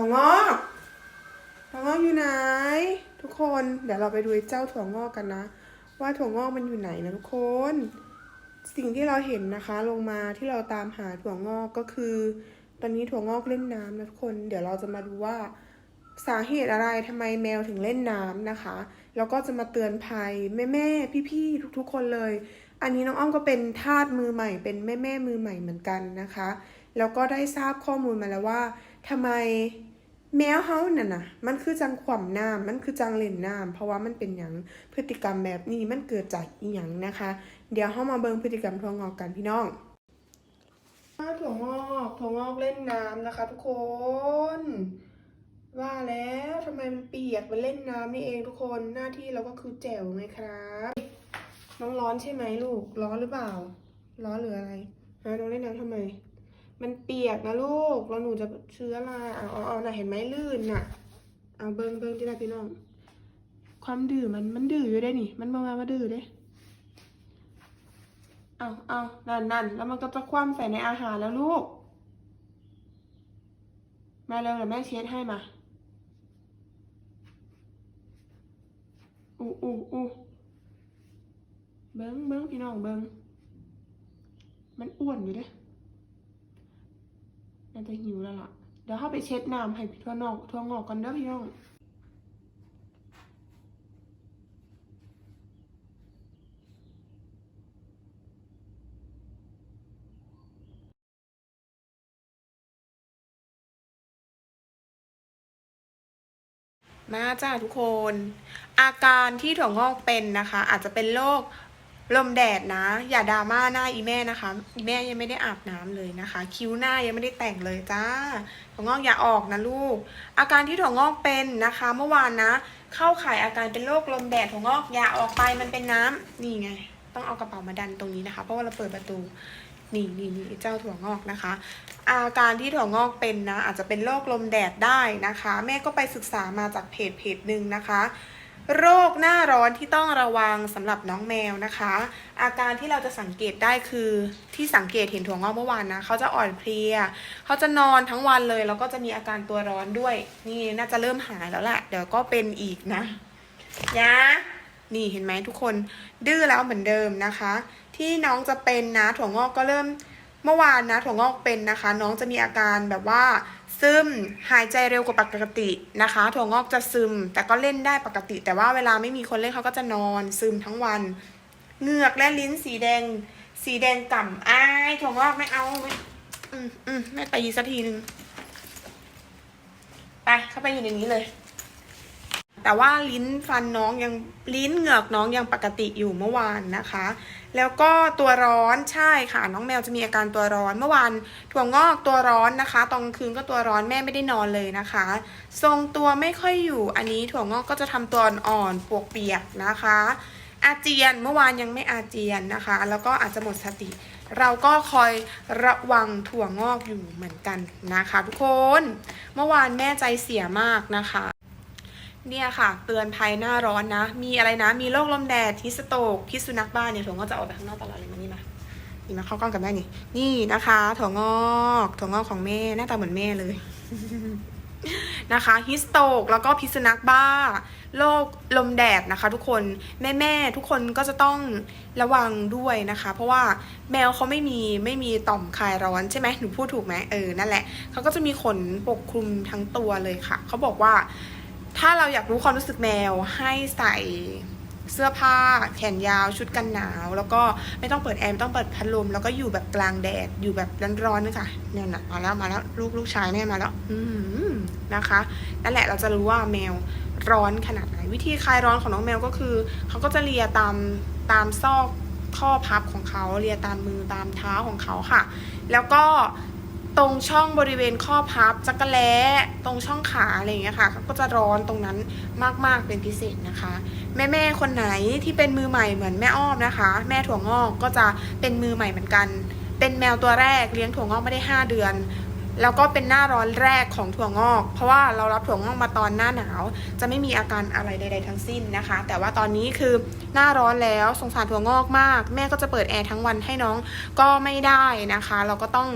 ถั่วงอกถั่วงอกอยู่ไหน ทุกคนเดี๋ยวเราไปดูเจ้าถั่วงอกกันนะ ว่าถั่วงอกมันอยู่ไหนนะทุกคน สิ่งที่เราเห็นนะคะ ลงมาที่เราตามหาถั่วงอกก็คือ ตอนนี้ถั่วงอกเล่นน้ำนะทุกคน เดี๋ยวเราจะมาดูว่าสาเหตุอะไรทำไมแมวถึงเล่นน้ำนะคะ แล้วก็จะมาเตือนภัยแม่แม่พี่ๆทุกๆ คนเลย อันนี้น้องอ้อมก็เป็นทาสมือใหม่ เป็นแม่แม่มือใหม่เหมือนกันนะคะ แล้วก็ได้ทราบข้อมูลมาแล้วว่าทำไม แมวเฮาน่ะนะมันคือจังขว่ำน้ำมันคือจังเล่นน้ำเพราะว่ามันเป็นอย่างพฤติกรรมแบบนี้มันเกิดจากอีหยังนะคะ เดี๋ยวเฮามาเบิ่งพฤติกรรมทวงอกกันพี่น้องถั่วงอกถั่วงอกเล่นน้ำนะคะ ทุกคน ว่าแล้วทำไมมันเปียกมันเล่นน้ำนี่เองทุกคนหน้าที่เราก็คือแจ๋วไงครับน้องร้อนใช่ไหมลูก ร้อนหรือเปล่า ร้อนหรืออะไรฮะน้องเล่นน้ำทำไม มันเปียกนะลูก แล้วหนูจะเชื้ออะไรเอาเอาเอาน่ะเห็นไหมลื่นน่ะ เอาเบิ้งเบิ้งที่ไหนพี่น้อง ความดื้อมันมันดื้ออยู่ได้นี่ มันมามามาดื้อเด้เอาเอานั่นนั่นแล้วมันก็จะคว่ำใส่ในอาหารแล้วลูก มาเร็วเดี๋ยวแม่เช็ดให้มาอู้อู้อู้เบิ้งเบิ้งพี่น้องเบิ้งมันอ้วนอยู่เด้ น่าจะหิวแล้วล่ะ เดี๋ยวเข้าไปเช็ดน้ำให้พี่ทั่วนอกทั่วงอกกันเด้อพี่น้องมาจ้าทุกคน อาการที่ถั่วงอกเป็นนะคะ อาจจะเป็นโรค ลมแดดนะ อย่าดราม่าหน้าอีแม่นะคะ อีแม่ยังไม่ได้อาบน้ำเลยนะคะ คิ้วหน้ายังไม่ได้แต่งเลยจ้าถั่วงอกอย่าออกนะลูก อาการที่ถั่วงอกเป็นนะคะ เมื่อวานนะ เข้าข่ายอาการเป็นโรคลมแดดถั่วงอกอย่าออกไปมันเป็นน้ำนี่ไง ต้องเอากระเป๋ามาดันตรงนี้นะคะ เพราะว่าเราเปิดประตูนี่นี่นี่เจ้าถั่วงอกนะคะ อาการที่ถั่วงอกเป็นนะ อาจจะเป็นโรคลมแดดได้นะคะ แม่ก็ไปศึกษามาจากเพจเพจหนึ่งนะคะ โรคหน้าร้อนที่ต้องระวังสำหรับน้องแมวนะคะ อาการที่เราจะสังเกตได้คือที่สังเกตเห็นถั่วงอกเมื่อวานนะเขาจะอ่อนเพลียเขาจะนอนทั้งวันเลยแล้วก็จะมีอาการตัวร้อนด้วย นี่น่าจะเริ่มหายแล้วแหละเดี๋ยวก็เป็นอีกนะยะนี่เห็นไหมทุกคนดื้อแล้วเหมือนเดิมนะคะ ที่น้องจะเป็นนะถั่วงอกก็เริ่มเมื่อวานนะถั่วงอกเป็นนะคะ น้องจะมีอาการแบบว่า ซึมหายใจเร็วกว่าปกตินะคะ ถั่วงอกจะซึม แต่ก็เล่นได้ปกติ แต่ว่าเวลาไม่มีคนเล่นเขาก็จะนอนซึมทั้งวันเหงือกและลิ้นสีแดง สีแดงก่ำอ้ายถั่วงอกไม่เอาไม่อืมอืมแม่ตีสักทีนึงไปเข้าไปอยู่ในนี้เลย แต่ว่าลิ้นฟันน้องยังลิ้นเหงือกน้องยังปกติอยู่เมื่อวานนะคะ แล้วก็ตัวร้อนใช่ค่ะ น้องแมวจะมีอาการตัวร้อนเมื่อวานถั่วงอกตัวร้อนนะคะ ตอนคืนก็ตัวร้อนแม่ไม่ได้นอนเลยนะคะ ทรงตัวไม่ค่อยอยู่อันนี้ถั่วงอกก็จะทำตัวอ่อนปวกเปียกนะคะ อาเจียนเมื่อวานยังไม่อาเจียนนะคะ แล้วก็อาจจะหมดสติ เราก็คอยระวังถั่วงอกอยู่เหมือนกันนะคะ ทุกคน เมื่อวานแม่ใจเสียมากนะคะ เนี่ยค่ะเตือนภัยหน้าร้อนนะ มีอะไรนะ มีโรคลมแดดฮิสโตกพิษสุนัขบ้านเนี่ยถั่วงอกจะออกไปข้างนอกตลอดเลยมานี่มานี่มาเข้ากล้องกับแม่นี่ นี่นะคะถั่วงอกถั่วงอกของแม่หน้าตาเหมือนแม่เลยนะคะฮิสโตกแล้วก็พิษสุนัขบ้าโรคลมแดดนะคะทุกคนแม่แม่ทุกคนก็จะต้องระวังด้วยนะคะ เพราะว่าแมวเขาไม่มีไม่มีต่อมคลายร้อนใช่ไหมหนูพูดถูกไหมเออนั่นแหละเขาก็จะมีขนปกคลุมทั้งตัวเลยค่ะเขาบอกว่า ถ้าเราอยากรู้ความรู้สึกแมวให้ใส่เสื้อผ้าแขนยาวชุดกันหนาว แล้วก็ไม่ต้องเปิดแอร์ไม่ต้องเปิดพัดลม แล้วก็อยู่แบบกลางแดดอยู่แบบร้อนๆนะคะเนี่ยนะมาแล้วมาแล้วลูกลูกชายแน่มาแล้ว อืมนะคะนั่นแหละเราจะรู้ว่าแมวร้อนขนาดไหน วิธีคลายร้อนของน้องแมวก็คือ เขาก็จะเลียตามตามซอกข้อพับของเขาเลียตามมือตามเท้าของเขาค่ะ แล้วก็ ตรงช่องบริเวณข้อพับจักระแล้ตรงช่องขาอะไรอย่างเงี้ยค่ะเขาก็จะร้อนตรงนั้นมากๆเป็นพิเศษนะคะ แม่ๆคนไหนที่เป็นมือใหม่เหมือนแม่อ้อมนะคะ แม่ถั่วงอกก็จะเป็นมือใหม่เหมือนกัน เป็นแมวตัวแรกเลี้ยงถั่วงอกไม่ได้ 5 เดือนแล้วก็เป็นหน้าร้อนแรกของถั่วงอก เพราะว่าเรารับถั่วงอกมาตอนหน้าหนาว จะไม่มีอาการอะไรใด ๆ ทั้งสิ้นนะคะ แต่ว่าตอนนี้คือหน้าร้อนแล้วสงสารถั่วงอกมาก แม่ก็จะเปิดแอร์ทั้งวันให้น้องก็ไม่ได้นะคะ เราก็ต้อง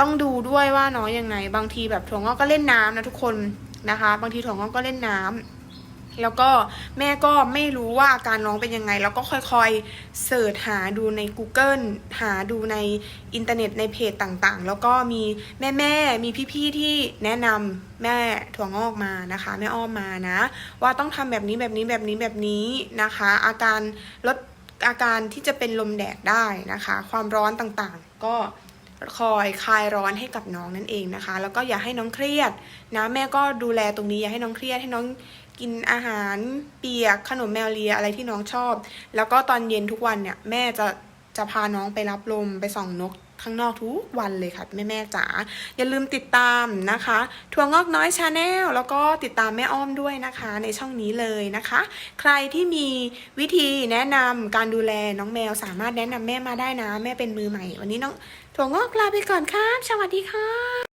ต้องดูด้วยว่าน้องยังไง บางทีแบบถั่วงอกก็เล่นน้ำนะทุกคนนะคะ บางทีถั่วงอกก็เล่นน้ำแล้วก็แม่ก็ไม่รู้ว่าอาการน้องเป็นยังไง แล้วก็ค่อยๆเสิร์ชหาดูใน Google หาดูในอินเทอร์เน็ตในเพจต่างๆ แล้วก็มีแม่ๆมีพี่ๆที่แนะนำแม่ถั่วงอกมานะคะ แม่อ้อมมานะ ว่าต้องทำแบบนี้แบบนี้แบบนี้แบบนี้นะคะ อาการลดอาการที่จะเป็นลมแดดได้นะคะ ความร้อนต่างๆ ก็ คอยคลายร้อนให้กับน้องนั่นเองนะคะ แล้วก็อย่าให้น้องเครียดนะแม่ก็ดูแลตรงนี้อย่าให้น้องเครียดให้น้องกินอาหารเปียกขนมแมวเลียอะไรที่น้องชอบ แล้วก็ตอนเย็นทุกวันเนี่ยแม่จะจะพาน้องไปรับลมไปส่องนกข้างนอกทุกวันเลยค่ะ แม่แม่จ๋าอย่าลืมติดตามนะคะถั่วงอกน้อยชาแนลแล้วก็ติดตามแม่อ้อมด้วยนะคะ ในช่องนี้เลยนะคะ ใครที่มีวิธีแนะนำการดูแลน้องแมวสามารถแนะนำแม่มาได้นะ แม่เป็นมือใหม่ วันนี้น้อง ถั่วงอกลาไปก่อนครับ สวัสดีค่ะ